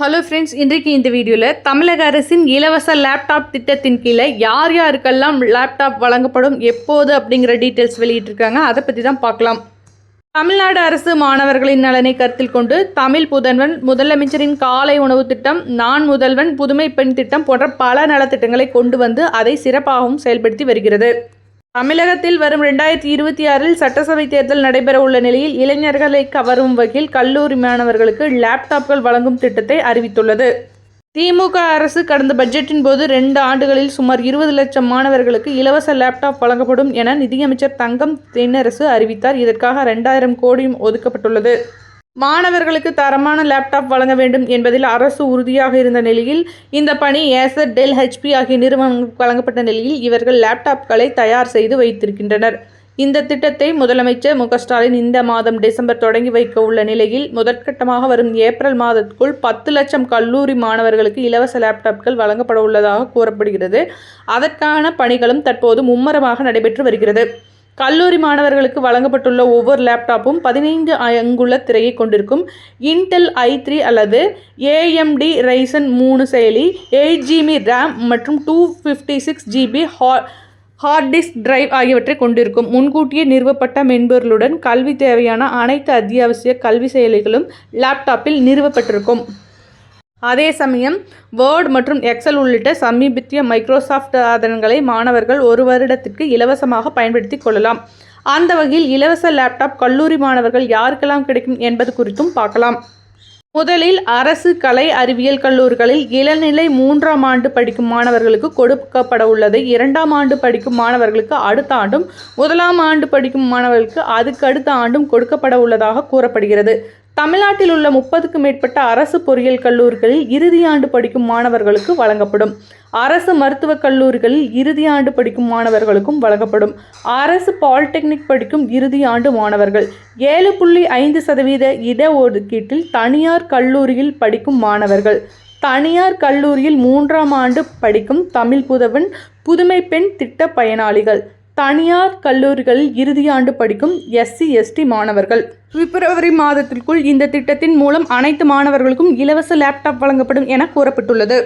Hello friends இன்றைக்கு இந்த வீடியோவில் தமிழக அரசின் இலவச லேப்டாப் திட்டத்தின் கீழே யார் யாருக்கெல்லாம் லேப்டாப் வழங்கப்படும் எப்போது அப்படிங்கிற டீட்டெயில்ஸ் வெளியிட்டிருக்காங்க. அதை பற்றி தான் பார்க்கலாம். தமிழ்நாடு அரசு மாணவர்களின் நலனை கருத்தில் கொண்டு தமிழ் புதல்வன் முதலமைச்சரின் காலை உணவு திட்டம் நான் முதல்வன் புதுமை பெண் திட்டம் போன்ற பல நலத்திட்டங்களை கொண்டு வந்து அதை சிறப்பாகவும் செயல்படுத்தி வருகிறது. தமிழகத்தில் வரும் ரெண்டாயிரத்தி இருபத்தி ஆறில் சட்டசபை தேர்தல் நடைபெற உள்ள நிலையில் இளைஞர்களை கவரும் வகையில் கல்லூரி மாணவர்களுக்கு லேப்டாப்கள் வழங்கும் திட்டத்தை அறிவித்துள்ளது. திமுக அரசு கடந்த பட்ஜெட்டின் போது ரெண்டு ஆண்டுகளில் சுமார் இருபது லட்சம் மாணவர்களுக்கு இலவச லேப்டாப் வழங்கப்படும் என நிதியமைச்சர் தங்கம் தென்னரசு அறிவித்தார். இதற்காக ரெண்டாயிரம் கோடியும் ஒதுக்கப்பட்டுள்ளது. மாணவர்களுக்கு தரமான லேப்டாப் வழங்க வேண்டும் என்பதில் அரசு உறுதியாக இருந்த நிலையில் இந்த பணி ஏசர் டெல் ஹெச்பி ஆகிய நிறுவனங்களுக்கு வழங்கப்பட்ட நிலையில் இவர்கள் லேப்டாப்களை தயார் செய்து வைத்திருக்கின்றனர். இந்த திட்டத்தை முதலமைச்சர் மு ஸ்டாலின் இந்த மாதம் டிசம்பர் தொடங்கி வைக்க உள்ள நிலையில் முதற்கட்டமாக வரும் ஏப்ரல் மாதத்துக்குள் பத்து லட்சம் கல்லூரி மாணவர்களுக்கு இலவச லேப்டாப்கள் வழங்கப்பட உள்ளதாக கூறப்படுகிறது. அதற்கான பணிகளும் தற்போது மும்மரமாக நடைபெற்று வருகிறது. கல்லூரி மாணவர்களுக்கு வழங்கப்பட்டுள்ள ஒவ்வொரு லேப்டாப்பும் பதினைந்து அங்குள்ள திரையை கொண்டிருக்கும் இன்டெல் ஐ த்ரீ அல்லது ஏஎம்டி ரைசன் மூணு செயலி எயிட் ஜிபி ரேம் மற்றும் டூ ஃபிஃப்டி சிக்ஸ் ஜிபி ஹா ஹார்ட் டிஸ்க் டிரைவ் ஆகியவற்றை கொண்டிருக்கும். முன்கூட்டியே நிறுவப்பட்ட மென்பொருளுடன் கல்வி தேவையான அனைத்து அத்தியாவசிய கல்வி செயலிகளும் லேப்டாப்பில் நிறுவப்பட்டிருக்கும். அதே சமயம் வேர்ட் மற்றும் எக்ஸல் உள்ளிட்ட சமீபத்திய மைக்ரோசாஃப்ட் சாதனங்களை மாணவர்கள் ஒரு வருடத்திற்கு இலவசமாக பயன்படுத்தி கொள்ளலாம். அந்த வகையில் இலவச லேப்டாப் கல்லூரி மாணவர்கள் யாருக்கெல்லாம் கிடைக்கும் என்பது குறித்தும் பார்க்கலாம். முதலில் அரசு கலை அறிவியல் கல்லூரிகளில் இளநிலை மூன்றாம் ஆண்டு படிக்கும் மாணவர்களுக்கு கொடுக்கப்பட உள்ளதை இரண்டாம் ஆண்டு படிக்கும் மாணவர்களுக்கு அடுத்த ஆண்டும் முதலாம் ஆண்டு படிக்கும் மாணவர்களுக்கு அதுக்கு அடுத்த ஆண்டும் கொடுக்கப்பட உள்ளதாக கூறப்படுகிறது. தமிழ்நாட்டில் உள்ள முப்பதுக்கும் மேற்பட்ட அரசு பொறியியல் கல்லூரிகளில் இறுதி ஆண்டு படிக்கும் மாணவர்களுக்கு வழங்கப்படும். அரசு மருத்துவக் கல்லூரிகளில் இறுதி ஆண்டு படிக்கும் மாணவர்களுக்கும் வழங்கப்படும். அரசு பாலிடெக்னிக் படிக்கும் இறுதி ஆண்டு மாணவர்கள் ஏழு புள்ளி ஐந்து சதவீத இடஒதுக்கீட்டில் தனியார் கல்லூரியில் படிக்கும் மாணவர்கள். தனியார் கல்லூரியில் மூன்றாம் ஆண்டு படிக்கும் தமிழ் புதவன் புதுமை பெண் திட்ட பயனாளிகள். தனியார் கல்லூரிகளில் இறுதியாண்டு படிக்கும் எஸ்சி எஸ்டி மாணவர்கள். பிப்ரவரி மாதத்திற்குள் இந்த திட்டத்தின் மூலம் அனைத்து மாணவர்களுக்கும் இலவச லேப்டாப் வழங்கப்படும் என கூறப்பட்டுள்ளது.